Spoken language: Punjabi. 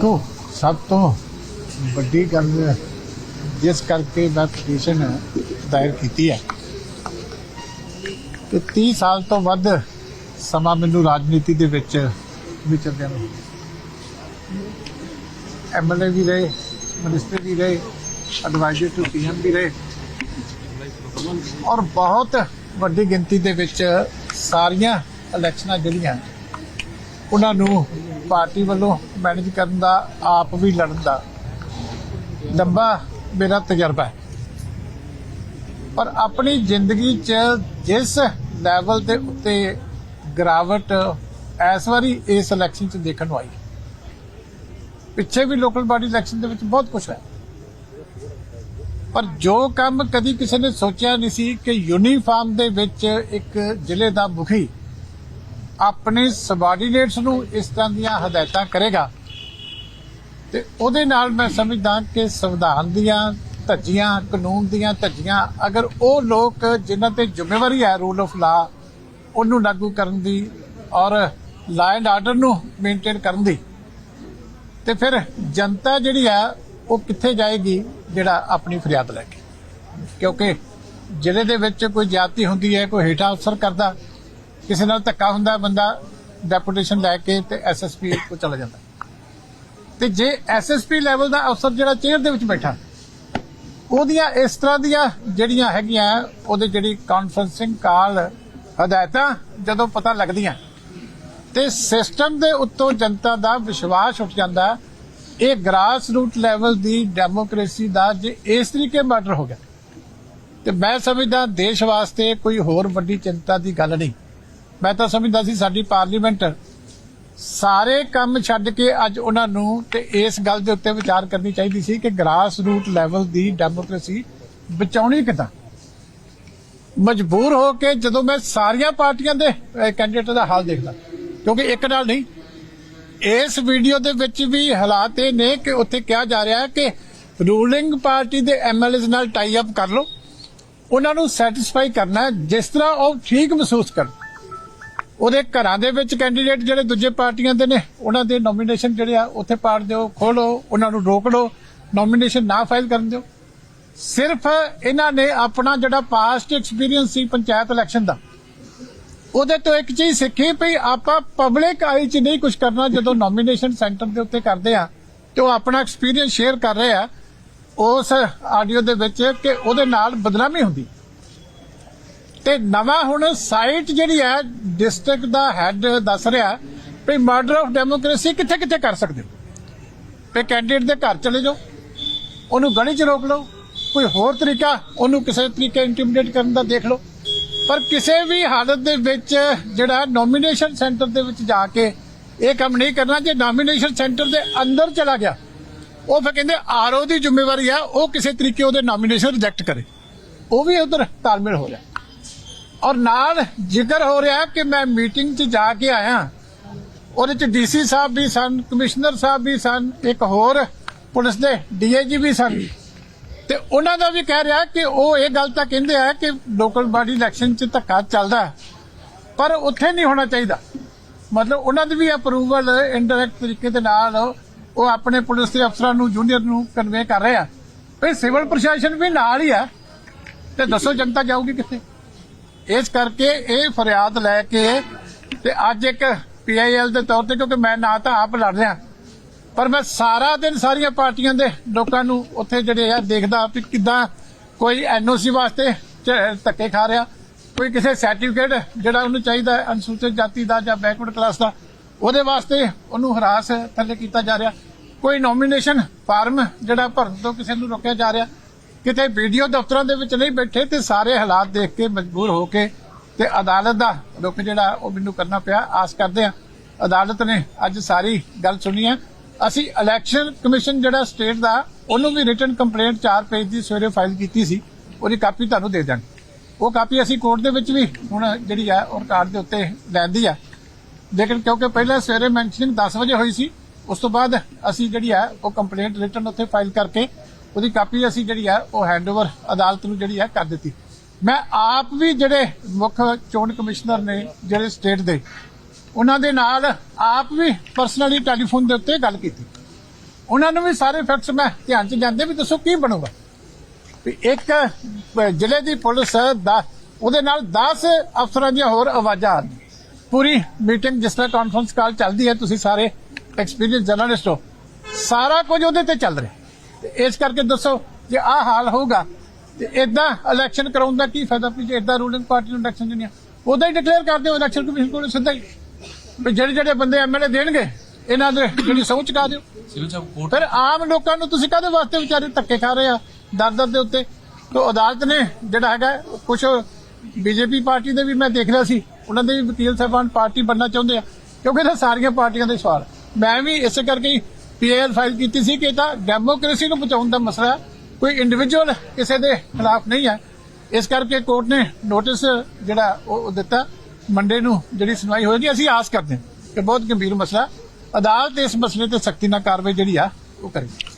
ਕੋ ਸਭ ਤੋਂ ਵੱਡੀ ਗੱਲ ਜਿਸ ਕਰਕੇ ਮੈਂ ਪਟੀਸ਼ਨ ਦਾਇਰ ਕੀਤੀ ਹੈ ਕਿ 30 ਸਾਲ ਤੋਂ ਵੱਧ ਸਮਾਂ ਮੈਨੂੰ ਰਾਜਨੀਤੀ ਦੇ ਵਿੱਚ ਵਿਚਰਦਿਆਂ ਨੂੰ ਐਮਐਲਏ ਵੀ ਰਹੇ ਮਿਨਿਸਟਰ ਵੀ ਰਹੇ ਐਡਵਾਈਜ਼ਰ ਟੂ ਪੀਐਮ ਵੀ ਰਹੇ ਔਰ ਬਹੁਤ ਵੱਡੀ ਗਿਣਤੀ ਦੇ ਵਿੱਚ ਸਾਰੀਆਂ ਇਲੈਕਸ਼ਨਾਂ ਜਿਹੜੀਆਂ ਉਹਨਾਂ ਨੂੰ ਪਾਰਟੀ ਵੱਲੋਂ ਮੈਨੇਜ ਕਰਨ ਦਾ, ਆਪ ਵੀ ਲੜਨ ਦਾ ਲੰਬਾ ਮੇਰਾ ਤਜਰਬਾ ਹੈ। ਪਰ ਆਪਣੀ ਜ਼ਿੰਦਗੀ 'ਚ ਜਿਸ ਲੈਵਲ ਦੇ ਉੱਤੇ ਗਰਾਵਟ ਇਸ ਵਾਰੀ ਇਸ ਇਲੈਕਸ਼ਨ 'ਚ ਦੇਖਣ ਨੂੰ ਆਈ ਪਿੱਛੇ ਵੀ ਲੋਕਲ ਬਾਡੀ ਇਲੈਕਸ਼ਨ ਦੇ ਵਿੱਚ ਬਹੁਤ ਕੁਝ ਹੈ। ਪਰ ਜੋ ਕੰਮ ਕਦੀ ਕਿਸੇ ਨੇ ਸੋਚਿਆ ਨਹੀਂ ਸੀ ਕਿ ਯੂਨੀਫਾਰਮ ਦੇ ਵਿੱਚ ਇੱਕ ਜ਼ਿਲ੍ਹੇ ਦਾ ਮੁਖੀ ਆਪਣੇ ਸਬਾਰਡੀਨੇਟਸ ਨੂੰ ਇਸ ਤਰ੍ਹਾਂ ਦੀਆਂ ਹਦਾਇਤਾਂ ਕਰੇਗਾ। ਤੇ ਉਹਦੇ ਨਾਲ ਮੈਂ ਸਮਝਦਾ ਕਿ ਸੰਵਿਧਾਨ ਦੀਆਂ ਧੱਜੀਆਂ, ਕਾਨੂੰਨ ਦੀਆਂ ਧੱਜੀਆਂ, ਅਗਰ ਉਹ ਲੋਕ ਜਿਨ੍ਹਾਂ ਤੇ ਜ਼ਿੰਮੇਵਾਰੀ ਹੈ ਰੂਲ ਆਫ ਲਾ ਉਹਨੂੰ ਲਾਗੂ ਕਰਨ ਦੀ ਔਰ ਲਾ ਐਂਡ ਆਰਡਰ ਨੂੰ ਮੇਨਟੇਨ ਕਰਨ ਦੀ, ਤੇ ਫਿਰ ਜਨਤਾ ਜਿਹੜੀ ਆ ਉਹ ਕਿੱਥੇ ਜਾਏਗੀ ਜਿਹੜਾ ਆਪਣੀ ਫਰਿਆਦ ਲੈ ਕੇ? ਕਿਉਂਕਿ ਜ਼ਿਲ੍ਹੇ ਦੇ ਵਿੱਚ ਕੋਈ ਜਾਤੀ ਹੁੰਦੀ ਹੈ, ਕੋਈ ਹੇਠਾਂ ਅਫਸਰ ਕਰਦਾ ਕਿਸੇ ਨਾਲ ਧੱਕਾ ਹੁੰਦਾ ਬੰਦਾ ਡੈਪੂਟੇਸ਼ਨ ਲੈ ਕੇ ਤੇ ਐਸਐਸਪੀ ਕੋ ਚਲਾ ਜਾਂਦਾ ਤੇ ਜੇ ਐਸਐਸਪੀ ਲੈਵਲ ਦਾ ਅਫਸਰ ਜਿਹੜਾ ਚੇਅਰ ਦੇ ਵਿੱਚ ਬੈਠਾ, ਉਹਦੀਆਂ ਇਸ ਤਰ੍ਹਾਂ ਦੀਆਂ ਜਿਹੜੀਆਂ ਹੈਗੀਆਂ, ਉਹਦੇ ਜਿਹੜੀ ਕਾਨਫਰੰਸਿੰਗ ਕਾਲ, ਹਦਾਇਤਾਂ ਜਦੋਂ ਪਤਾ ਲੱਗਦੀਆਂ, ਤੇ ਸਿਸਟਮ ਦੇ ਉੱਤੋਂ ਜਨਤਾ ਦਾ ਵਿਸ਼ਵਾਸ ਉੱਠ ਜਾਂਦਾ ਇਹ ਗ੍ਰਾਸ ਰੂਟ ਲੈਵਲ ਦੀ ਡੈਮੋਕ੍ਰੇਸੀ ਦਾ ਜੇ ਇਸ ਤਰੀਕੇ ਮਰਡਰ ਹੋ ਗਿਆ, ਤੇ ਮੈਂ ਸਮਝਦਾ ਦੇਸ਼ ਵਾਸਤੇ ਕੋਈ ਹੋਰ ਵੱਡੀ ਚਿੰਤਾ ਦੀ ਗੱਲ ਨਹੀਂ। ਮੈਂ ਤਾਂ ਸਮਝਦਾ ਸੀ ਸਾਡੀ ਪਾਰਲੀਮੈਂਟ ਸਾਰੇ ਕੰਮ ਛੱਡ ਕੇ ਅੱਜ ਉਹਨਾਂ ਨੂੰ ਤੇ ਇਸ ਗੱਲ ਦੇ ਉੱਤੇ ਵਿਚਾਰ ਕਰਨੀ ਚਾਹੀਦੀ ਸੀ ਕਿ ਗ੍ਰਾਸ ਰੂਟ ਲੈਵਲ ਦੀ ਡੈਮੋਕ੍ਰੇਸੀ ਬਚਾਉਣੀ ਕਿੱਦਾਂ। ਮਜਬੂਰ ਹੋ ਕੇ ਜਦੋਂ ਮੈਂ ਸਾਰੀਆਂ ਪਾਰਟੀਆਂ ਦੇ ਕੈਂਡੀਡੇਟ ਦਾ ਹਾਲ ਦੇਖਦਾ, ਕਿਉਂਕਿ ਇੱਕ ਨਾਲ ਨਹੀਂ, ਇਸ ਵੀਡੀਓ ਦੇ ਵਿੱਚ ਵੀ ਹਾਲਾਤ ਇਹ ਨੇ ਕਿ ਉੱਥੇ ਕਿਹਾ ਜਾ ਰਿਹਾ ਹੈ ਕਿ ਰੂਲਿੰਗ ਪਾਰਟੀ ਦੇ ਐਮਐਲਏਜ਼ ਨਾਲ ਟਾਈ ਅਪ ਕਰ ਲਓ, ਉਹਨਾਂ ਨੂੰ ਸੈਟੀਸਫਾਈ ਕਰਨਾ ਜਿਸ ਤਰ੍ਹਾਂ ਉਹ ਠੀਕ ਮਹਿਸੂਸ ਕਰਨ। ਉਹਦੇ ਘਰਾਂ ਦੇ ਵਿੱਚ ਕੈਂਡੀਡੇਟ ਜਿਹੜੇ ਦੂਜੇ ਪਾਰਟੀਆਂ ਦੇ ਨੇ, ਉਹਨਾਂ ਦੇ ਨੋਮੀਨੇਸ਼ਨ ਜਿਹੜੇ ਆ, ਉੱਥੇ ਪਾੜ ਦਿਓ ਖੋਲੋ ਉਹਨਾਂ ਨੂੰ ਰੋਕ ਲਓ ਨੋਮੀਨੇਸ਼ਨ ਨਾ ਫਾਈਲ ਕਰਨ ਦਿਓ। ਸਿਰਫ ਇਹਨਾਂ ਨੇ ਆਪਣਾ ਜਿਹੜਾ ਪਾਸਟ ਐਕਸਪੀਰੀਅੰਸ ਸੀ ਪੰਚਾਇਤ ਇਲੈਕਸ਼ਨ ਦਾ, ਉਹਦੇ ਤੋਂ ਇੱਕ ਚੀਜ਼ ਸਿੱਖੀ ਵੀ ਆਪਾਂ ਪਬਲਿਕ ਆਈ ਚ ਨਹੀਂ ਕੁਝ ਕਰਨਾ, ਜਦੋਂ ਨੋਮੀਨੇਸ਼ਨ ਸੈਂਟਰ ਦੇ ਉੱਤੇ ਕਰਦੇ ਆ, ਤੇ ਉਹ ਆਪਣਾ ਐਕਸਪੀਰੀਅੰਸ ਸ਼ੇਅਰ ਕਰ ਰਹੇ ਆ, ਉਸ ਆਡੀਓ ਦੇ ਵਿੱਚ ਕਿ ਉਹਦੇ ਨਾਲ ਬਦਨਾਮੀ ਹੁੰਦੀ। ਤੇ ਨਵਾਂ ਹੁਣ ਸਾਈਟ ਜਿਹੜੀ ਹੈ ਡਿਸਟ੍ਰਿਕਟ ਦਾ ਹੈੱਡ ਦੱਸ ਰਿਹਾ, ਵੀ ਮਰਡਰ ਆਫ ਡੈਮੋਕ੍ਰੇਸੀ ਕਿੱਥੇ ਕਿੱਥੇ ਕਰ ਸਕਦੇ ਹੋ? ਵੀ ਕੈਂਡੀਡੇਟ ਦੇ ਘਰ ਚਲੇ ਜਾਓ, ਉਹਨੂੰ ਗਲੀ 'ਚ ਰੋਕ ਲਓ, ਕੋਈ ਹੋਰ ਤਰੀਕਾ, ਉਹਨੂੰ ਕਿਸੇ ਤਰੀਕੇ ਇੰਟੀਮੀਡੇਟ ਕਰਨ ਦਾ ਦੇਖ ਲਓ। ਪਰ ਕਿਸੇ ਵੀ ਹਾਲਤ ਦੇ ਵਿੱਚ ਜਿਹੜਾ ਨੋਮੀਨੇਸ਼ਨ ਸੈਂਟਰ ਦੇ ਵਿੱਚ ਜਾ ਕੇ ਇਹ ਕੰਮ ਨਹੀਂ ਕਰਨਾ, ਜੇ ਨੋਮੀਨੇਸ਼ਨ ਸੈਂਟਰ ਦੇ ਅੰਦਰ ਚਲਾ ਗਿਆ, ਉਹ ਫਿਰ ਕਹਿੰਦੇ ਆਰਓ ਦੀ ਜ਼ਿੰਮੇਵਾਰੀ ਆ, ਉਹ ਕਿਸੇ ਤਰੀਕੇ ਉਹਦੇ ਨੋਮੀਨੇਸ਼ਨ ਰਿਜੈਕਟ ਕਰੇ। ਉਹ ਵੀ ਉਧਰ ਤਾਲਮੇਲ ਹੋ ਰਿਹਾ। ਔਰ ਨਾਲ ਜ਼ਿਕਰ ਹੋ ਰਿਹਾ ਕਿ ਮੈਂ ਮੀਟਿੰਗ 'ਚ ਜਾ ਕੇ ਆਇਆ। ਉਹਦੇ 'ਚ ਡੀਸੀ ਸਾਹਿਬ ਵੀ ਸਨ, ਕਮਿਸ਼ਨਰ ਸਾਹਿਬ ਵੀ ਸਨ, ਇੱਕ ਹੋਰ ਪੁਲਿਸ ਦੇ ਡੀਆਈਜੀ ਵੀ ਸਨ। ਤੇ ਉਹਨਾਂ ਦਾ ਵੀ ਕਹਿ ਰਿਹਾ ਕਿ ਉਹ ਇਹ ਗੱਲ ਤਾਂ ਕਹਿੰਦੇ ਆ ਕਿ ਲੋਕਲ ਬਾਡੀ ਇਲੈਕਸ਼ਨ 'ਚ ਧੱਕਾ ਚੱਲਦਾ। ਪਰ ਉੱਥੇ ਨਹੀਂ ਹੋਣਾ ਚਾਹੀਦਾ। ਮਤਲਬ ਉਹਨਾਂ ਦੀ ਵੀ ਅਪਰੂਵਲ ਇਨਡਾਇਰੈਕਟ ਤਰੀਕੇ ਦੇ ਨਾਲ ਉਹ ਆਪਣੇ ਪੁਲਿਸ ਦੇ ਅਫਸਰਾਂ ਨੂੰ ਜੂਨੀਅਰ ਨੂੰ ਕਨਵੇ ਕਰ ਰਹੇ ਆ। ਵੀ ਸਿਵਲ ਪ੍ਰਸ਼ਾਸਨ ਵੀ ਨਾਲ ਹੀ ਆ। ਤੇ ਦੱਸੋ ਜਨਤਾ ਜਾਊਗੀ ਕਿੱਥੇ? ਇਸ ਕਰਕੇ ਇਹ ਫਰਿਆਦ ਲੈ ਕੇ ਤੇ ਅੱਜ ਇੱਕ ਪੀਆਈਐਲ ਦੇ ਤੌਰ ਤੇ, ਕਿਉਂਕਿ ਮੈਂ ਨਾ ਤਾਂ ਆਪ ਲੜ ਰਿਹਾ, ਪਰ ਮੈਂ ਸਾਰਾ ਦਿਨ ਸਾਰੀਆਂ ਪਾਰਟੀਆਂ ਦੇ ਲੋਕਾਂ ਨੂੰ ਉੱਥੇ ਜਿਹੜੇ ਆ ਦੇਖਦਾ ਵੀ ਕਿਦਾਂ ਕੋਈ ਐਨਓਸੀ ਵਾਸਤੇ ਝ- ਧੱਕੇ ਖਾ ਰਿਹਾ, ਕੋਈ ਕਿਸੇ ਸਰਟੀਫਿਕੇਟ ਜਿਹੜਾ ਉਹਨੂੰ ਚਾਹੀਦਾ ਅਨੁਸੂਚਿਤ ਜਾਤੀ ਦਾ ਜਾਂ ਬੈਕਵਰਡ ਕਲਾਸ ਦਾ, ਉਹਦੇ ਵਾਸਤੇ ਉਹਨੂੰ ਹਰਾਸ ਥੱਲੇ ਕੀਤਾ ਜਾ ਰਿਹਾ। ਕੋਈ ਨੋਮੀਨੇਸ਼ਨ ਫਾਰਮ ਜਿਹੜਾ ਭਰਨ ਤੋਂ ਕਿਸੇ ਨੂੰ ਰੋਕਿਆ ਜਾ ਰਿਹਾ ਕਿਤੇ ਵੀਡੀਓ ਦਫ਼ਤਰਾਂ ਦੇ ਵਿੱਚ ਨਹੀਂ ਬੈਠੇ ਤੇ ਸਾਰੇ ਹਾਲਾਤ ਦੇਖ ਕੇ ਮਜਬੂਰ ਹੋ ਕੇ ਤੇ ਅਦਾਲਤ ਦਾ ਰੁਖ ਜਿਹੜਾ ਉਹ ਮੈਨੂੰ ਕਰਨਾ ਪਿਆ। ਆਸ ਕਰਦੇ ਆ ਅਦਾਲਤ ਨੇ ਅੱਜ ਸਾਰੀ ਗੱਲ ਸੁਣੀ ਹੈ। ਅਸੀਂ ਇਲੈਕਸ਼ਨ ਕਮਿਸ਼ਨ ਜਿਹੜਾ ਸਟੇਟ ਦਾ, ਉਹਨੂੰ ਵੀ ਰਿਟਨ ਕੰਪਲੇਂਟ 4 ਪੇਜ ਦੀ ਸਵੇਰੇ ਫਾਈਲ ਕੀਤੀ ਸੀ। ਉਹਦੀ ਕਾਪੀ ਤੁਹਾਨੂੰ ਦੇ ਦਾਂਗੇ ਉਹ ਕਾਪੀ ਅਸੀਂ ਕੋਰਟ ਦੇ ਵਿੱਚ ਵੀ ਹੁਣ ਜਿਹੜੀ ਆ ਉਹ ਰਿਕਾਰਡ ਦੇ ਉੱਤੇ ਲੈਂਦੀ ਆ ਲੇਕਿਨ ਕਿਉਂਕਿ ਪਹਿਲਾਂ ਸਵੇਰੇ ਮੈਂਸ਼ਨਿੰਗ 10 ਵਜੇ ਹੋਈ ਸੀ, ਉਸ ਤੋਂ ਬਾਅਦ ਅਸੀਂ ਜਿਹੜੀ ਆ ਉਹ ਕੰਪਲੇਂਟ ਰਿਟਨ ਉੱਥੇ ਫਾਈਲ ਕਰਕੇ ਉਹਦੀ ਕਾਪੀ ਅਸੀਂ ਜਿਹੜੀ ਹੈ ਉਹ ਹੈਂਡਓਵਰ ਅਦਾਲਤ ਨੂੰ ਜਿਹੜੀ ਆ, ਕਰ ਦਿੱਤੀ। ਮੈਂ ਆਪ ਵੀ ਜਿਹੜੇ ਮੁੱਖ ਚੋਣ ਕਮਿਸ਼ਨਰ ਨੇ, ਜਿਹੜੇ ਸਟੇਟ ਦੇ, ਉਹਨਾਂ ਦੇ ਨਾਲ ਆਪ ਵੀ ਪਰਸਨਲੀ ਟੈਲੀਫੋਨ ਦੇ ਉੱਤੇ ਗੱਲ ਕੀਤੀ। ਉਹਨਾਂ ਨੂੰ ਵੀ ਸਾਰੇ ਫੈਕਟਸ ਮੈਂ ਧਿਆਨ ਚ ਜਾਂਦੇ ਵੀ ਦੱਸੋ ਕੀ ਬਣੂਗਾ। ਵੀ ਇੱਕ ਜ਼ਿਲ੍ਹੇ ਦੀ ਪੁਲਿਸ ਦਾ, ਉਹਦੇ ਨਾਲ 10 ਅਫਸਰਾਂ ਦੀਆਂ ਹੋਰ ਆਵਾਜ਼ਾਂ ਆਉਣ ਪੂਰੀ ਮੀਟਿੰਗ ਜਿਸ ਤਰ੍ਹਾਂ ਕਾਨਫਰੰਸ ਕਾਲ ਚੱਲਦੀ ਹੈ, ਤੁਸੀਂ ਸਾਰੇ ਐਕਸਪੀਰੀਅੰਸ ਜਰਨਲਿਸਟ ਹੋ, ਸਾਰਾ ਕੁਝ ਉਹਦੇ ਤੇ ਚੱਲ ਰਿਹਾ। ਤੇ ਇਸ ਕਰਕੇ ਦੱਸੋ ਜੇ ਆਹ ਹਾਲ ਹੋਊਗਾ ਤੇ ਇਦਾਂ ਇਲੈਕਸ਼ਨ ਕਰਾਉਣ ਦਾ ਕੀ ਫਾਇਦਾ ਵੀ ਜੇ ਇਦਾਂ ਰੂਲਿੰਗ ਪਾਰਟੀ ਨੂੰ ਇਲੈਕਸ਼ਨ ਆ? ਉਦਾਂ ਹੀ ਡਿਕਲੇਅਰ ਕਰ ਦਿਓ ਇਲੈਕਸ਼ਨ ਕਮਿਸ਼ਨ ਕੋਲ ਸਿੱਧਾ ਹੀ। ਵੀ ਜਿਹੜੇ ਜਿਹੜੇ ਬੰਦੇ ਐਮਐਲਏ ਦੇਣਗੇ ਇਹਨਾਂ ਦੇ ਜਿਹੜੀ ਸਹੁੰ ਚੁਕਾ ਦਿਓ। ਸਿਵਲ ਜੱਜ ਕੋਰਟ ਫਿਰ ਆਮ ਲੋਕਾਂ ਨੂੰ ਤੁਸੀਂ ਕਾਹਦੇ ਵਾਸਤੇ ਵਿਚਾਰੇ ਧੱਕੇ ਖਾ ਰਹੇ ਆ ਦਰ ਦਰ ਦੇ ਉੱਤੇ? ਤੋਂ ਅਦਾਲਤ ਨੇ ਜਿਹੜਾ ਹੈਗਾ ਕੁਝ ਬੀਜੇਪੀ ਪਾਰਟੀ ਦੇ ਵੀ ਮੈਂ ਦੇਖ ਰਿਹਾ ਸੀ ਉਹਨਾਂ ਦੇ ਵੀ ਵਕੀਲ ਸਾਹਿਬਾਨ ਪਾਰਟੀ ਬਣਨਾ ਚਾਹੁੰਦੇ ਆ ਕਿਉਂਕਿ ਇਹ ਸਾਰੀਆਂ ਪਾਰਟੀਆਂ ਦੇ ਸਵਾਲ। ਮੈਂ ਵੀ ਇਸੇ ਕਰਕੇ ਹੀ ਪੀਆਈਐਲ ਫਾਈਲ ਕੀਤੀ ਸੀ ਕਿ ਇਹ ਤਾਂ ਡੈਮੋਕ੍ਰੇਸੀ ਨੂੰ ਬਚਾਉਣ ਦਾ ਮਸਲਾ ਕੋਈ ਇੰਡੀਵਿਜੂਅਲ ਕਿਸੇ ਦੇ ਖਿਲਾਫ ਨਹੀਂ ਹੈ। ਇਸ ਕਰਕੇ ਕੋਰਟ ਨੇ ਨੋਟਿਸ ਜਿਹੜਾ ਉਹ ਉਹ ਦਿੱਤਾ, ਮੰਡੇ ਨੂੰ ਜਿਹੜੀ ਸੁਣਵਾਈ ਹੋਏਗੀ, ਅਸੀਂ ਆਸ ਕਰਦੇ ਹਾਂ ਕਿ ਬਹੁਤ ਗੰਭੀਰ ਮਸਲਾ ਅਦਾਲਤ ਇਸ ਮਸਲੇ ਤੇ ਸਖਤੀ ਨਾਲ ਕਾਰਵਾਈ ਜਿਹੜੀ ਆ, ਉਹ ਕਰੇਗੀ।